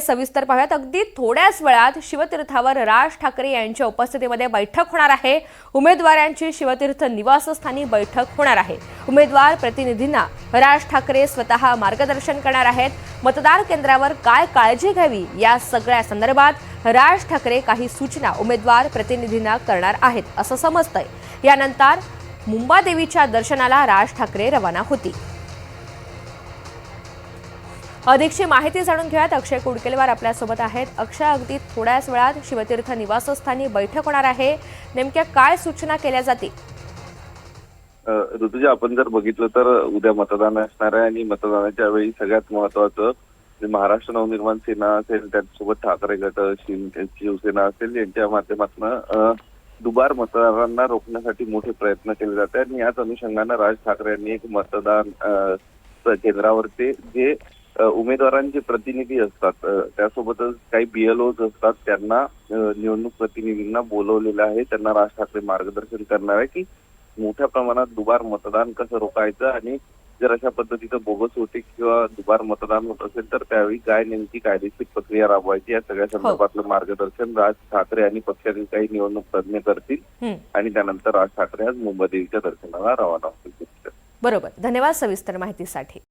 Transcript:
सविस्तर पाहूयात. अगदी थोड्याच वेळात शिवतीर्थावर राज ठाकरे यांच्या उपस्थितीमध्ये बैठक होणार आहे. उमेदवारांची शिवतीर्थ निवासस्थानी बैठक होणार आहे. उमेदवार प्रतिनिधींना राज ठाकरे स्वतः मार्गदर्शन करणार आहेत. मतदार केंद्रावर काय काळजी घ्यावी या सगळ्या संदर्भात राज ठाकरे काही सूचना उमेदवार प्रतिनिधींना करणार आहेत असं समजतंय. यानंतर मुंबादेवीच्या दर्शनाला राज ठाकरे रवाना होतील. अधिकची माहिती जाणून घेऊयात. अक्षय कुडकेलवार आपल्यासोबत आहेत. अक्षय अगदी थोड्याच वेळात शिवतीर्थ निवासस्थानी बैठक होणार आहे. नेमक्या काय सूचना केल्या जातील? ऋतुजा आपण जर बघितलं तर उद्या मतदान असणार आहे आणि मतदानाच्या वेळी सगळ्यात महत्वाचं म्हणजे महाराष्ट्र नवनिर्माण सेना असेल त्यासोबत ठाकरे गट शिव- शिवसेना असेल यांच्या माध्यमातून दुबार मतदारांना रोखण्यासाठी मोठे प्रयत्न केले जाते आणि याच अनुषंगानं राज ठाकरे यांनी एक मतदान केंद्रावरती जे उमेदवारांचे प्रतिनिधी असतात. त्यासोबतच काही बीएलओज असतात. त्यांना निवडणूक प्रतिनिधींना बोलवलेलं आहे. त्यांना राज ठाकरे मार्गदर्शन करणार आहे की मोठ्या प्रमाणात दुबार मतदान कसं रोखायचं आणि जर अशा पद्धतीचं बोगस होते किंवा दुबार मतदान होत असेल तर त्यावेळी काय नेमकी कायदेशीर प्रक्रिया राबवायची या सगळ्या संदर्भातलं मार्गदर्शन राज ठाकरे आणि पक्षातील काही निवडणूक तज्ज्ञ करतील. हं, आणि त्यानंतर राज ठाकरे आज मुंबईदेवीच्या दर्शनाला रवाना होतील. बरोबर. धन्यवाद सविस्तर माहितीसाठी.